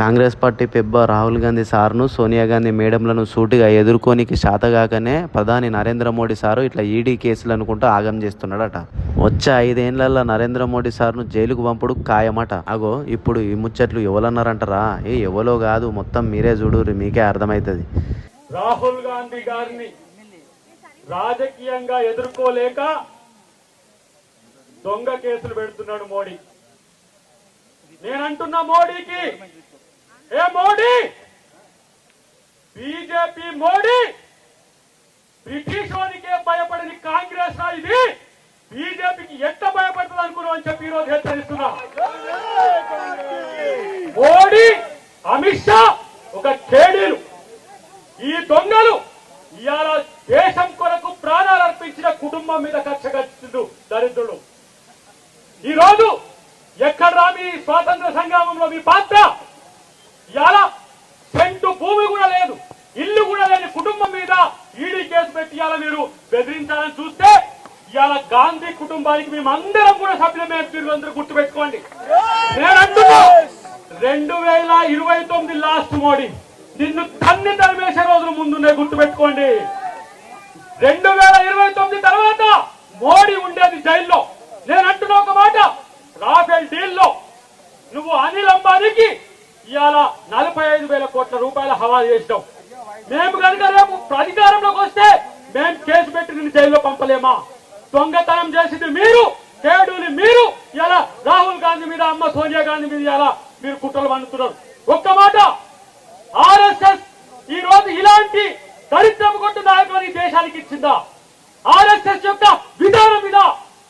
Congress party పెబ్బ రాహుల్ గాంధీ సార్ను సోనియా గాంధీ మేడంలను సూటిగా ఎదుర్కోనికి శాతగాకనే ప్రధాని నరేంద్ర మోడీ సారు ఇట్లా ఈడీ కేసులు అనుకుంటూ ఆగం చేస్తున్నాడట. వచ్చే ఐదేళ్ళలో నరేంద్ర మోడీ సార్ను జైలుకు పంపుడు ఖాయమట. అగో ఇప్పుడు ఈ ముచ్చట్లు ఎవరన్నారంటారా ఏ ఎవలో కాదు మొత్తం మీరే చూడుర్రి మీకే అర్థమవుతుంది రాహుల్ గాంధీ గారిని రాజకీయంగా ఎదుర్కోలేక దొంగ కేసులు పెడుతున్నాడు మోడీ. నేనంటున్నా మోడీకి ఏ మోడీ? బీజేపీ మోడీ? బ్రిటిష్ వాడికే భయపడని కాంగ్రెస్ ఇది బీజేపీకి ఎంత భయపడుతుంది అనుకున్నావు అని చెప్పి ఈరోజు హెచ్చరిస్తున్నా. మోడీ అమిత్ షా ఒక కేడీలు. ఈ దొంగలు ఇవాళ దేశం కొరకు ప్రాణాలు అర్పించిన కుటుంబం మీద కక్ష కట్టిండు దరిద్రుడు ఈ రోజు ఎక్కడ రా మీ స్వాతంత్ర సంగ్రామంలో మీ పాత్ర? ఇలా సెంటు భూమి కూడా లేదు ఇల్లు కూడా లేని కుటుంబం మీద ఈడీ కేసు పెట్టి ఇవాళ మీరు బెదిరించాలని చూస్తే ఇవాళ గాంధీ కుటుంబానికి మేము అందరం కూడా సభ్యులమే మీరు అందరూ గుర్తుపెట్టుకోండి. నేను అంటున్నా రెండు వేల ఇరవై తొమ్మిది లాస్ట్ మోడీ నిన్ను తన్ని తరిమేసే రోజులు ముందున్నాయి గుర్తుపెట్టుకోండి. రెండు వేల ఇరవై తొమ్మిది తర్వాత మోడీ ఉండేది జైల్లో. నేను అంటున్నా ఒక మాట రాఫెల్ డీల్లో నువ్వు అనిల్ అంబానీకి ఇవాళ నలభై ఐదు వేల కోట్ల రూపాయల హవాలు చేసినాం. మేము కనుక రేపు అధికారంలోకి వస్తే మేము కేసు పెట్టి నిన్ను జైల్లో పంపలేమా? దొంగతనం చేసింది మీరు కేడుని మీరు ఇలా రాహుల్ గాంధీ మీద అమ్మ సోనియా గాంధీ మీద ఇలా మీరు కుట్రలు పండుతున్నారు ఒక్క మాట ఆర్ఎస్ఎస్ ఈ రోజు ఇలాంటి దరిద్రం కొట్టు నాయకులను ఈ దేశానికి ఇచ్చిందా? ఆర్ఎస్ఎస్ యొక్క విధానం మీద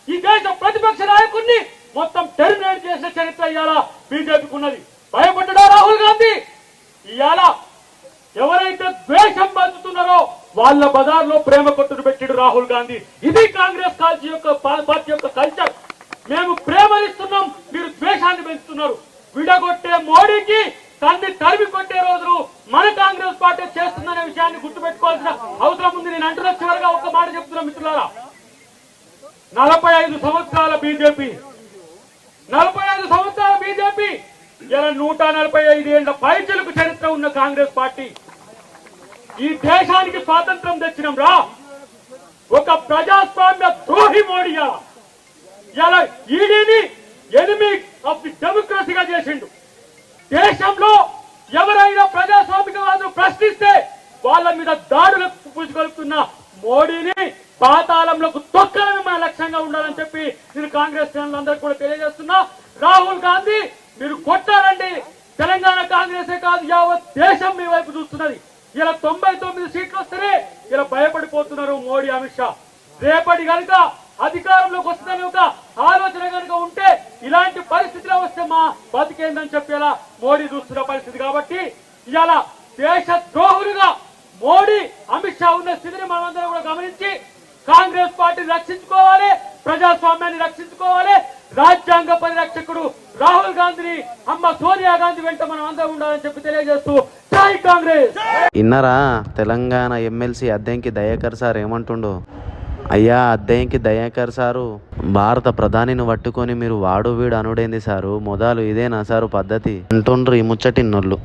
ఈ దేశ ప్రతిపక్ష నాయకుడిని మొత్తం టెర్మినేట్ చేసిన చరిత్ర ఇవాళ బీజేపీకి ఉన్నది. భయపడ్డ రాహుల్ గాంధీ ఇవాళ ఎవరైతే ద్వేషం వాళ్ళ వాళ్ళ బజార్లో ప్రేమ కొట్టును పెట్టిడు రాహుల్ గాంధీ. ఇది కాంగ్రెస్ పార్టీ యొక్క పార్టీ యొక్క కల్చర్. మేము ప్రేమనిస్తున్నాం మీరు ద్వేషాన్ని పెంచుతున్నారు. విడగొట్టే మోడీకి తన్ని తరిమి కొట్టే రోజులు మన కాంగ్రెస్ పార్టీ చేస్తుందనే విషయాన్ని గుర్తుపెట్టుకోవాల్సిన అవసరం ఉంది. నేను అంటున్న చివరిగా ఒక మాట చెప్తున్నా మిత్రులారా. నలభై ఐదు సంవత్సరాల బీజేపీ. నలభై ఐదు సంవత్సరాల బీజేపీ. ఇలా నూట నలభై ఐదు ఏళ్ళ పైచలకు చరిత్ర ఉన్న కాంగ్రెస్ పార్టీ. ఈ దేశానికి స్వాతంత్రం తెచ్చినాం రా. ఒక ప్రజాస్వామ్య ద్రోహి మోడీ ఇలా. ఈడీని ఎనిమి ఆఫ్ ది డెమోక్రసీగా చేసిండు. దేశంలో ఎవరైనా ప్రజాస్వామికవాదులు ప్రశ్నిస్తే వాళ్ళ మీద దాడులకు పూసుకొలుపుతున్న మోడీని పాతాళంలోకి తొక్కడమే మన లక్ష్యంగా ఉండాలని చెప్పి నేను కాంగ్రెస్ శ్రేణులందరికీ కూడా తెలియజేస్తున్నా. రాహుల్ గాంధీ మీరు కొట్టారండి. తెలంగాణ కాంగ్రెసే కాదు యావత్ దేశం మీ వైపు చూస్తున్నది. ఇలా తొంభై తొమ్మిది సీట్లు వస్తేనే ఇలా భయపడిపోతున్నారు మోడీ అమిత్ షా. రేపటి కనుక అధికారంలోకి వస్తుందని ఒక ఆలోచన కనుక ఉంటే ఇలాంటి పరిస్థితిలో వస్తే మా బతికేందని చెప్పేలా మోడీ చూస్తున్న పరిస్థితి కాబట్టి ఇవాళ దేశ ద్రోహులుగా మోడీ అమిత్ షా ఉన్న స్థితిని మనమందరం కూడా గమనించి కాంగ్రెస్ పార్టీని రక్షించుకోవాలి. ప్రజాస్వామ్యాన్ని రక్షించుకోవాలి. రాజ్యాంగ పరిరక్షకుడు రాహుల్ గాంధీని అమ్మ సోనియా గాంధీ వెంట మనం అందరం ఉండాలని చెప్పి తెలియజేస్తూ జై కాంగ్రెస్! ఇన్నరా తెలంగాణ ఎమ్మెల్సీ అద్దెంకి దయాకర్ సార్ ఏమంటుండో? అయ్యా అద్దెంకి దయాకర్ సారు భారత ప్రధానిని పట్టుకొని మీరు వాడు వీడు అనుడేంది సారు? మొదలు ఇదేనా సారు పద్ధతి? అంటుండ్రు ఈ ముచ్చటిన్నోళ్ళు.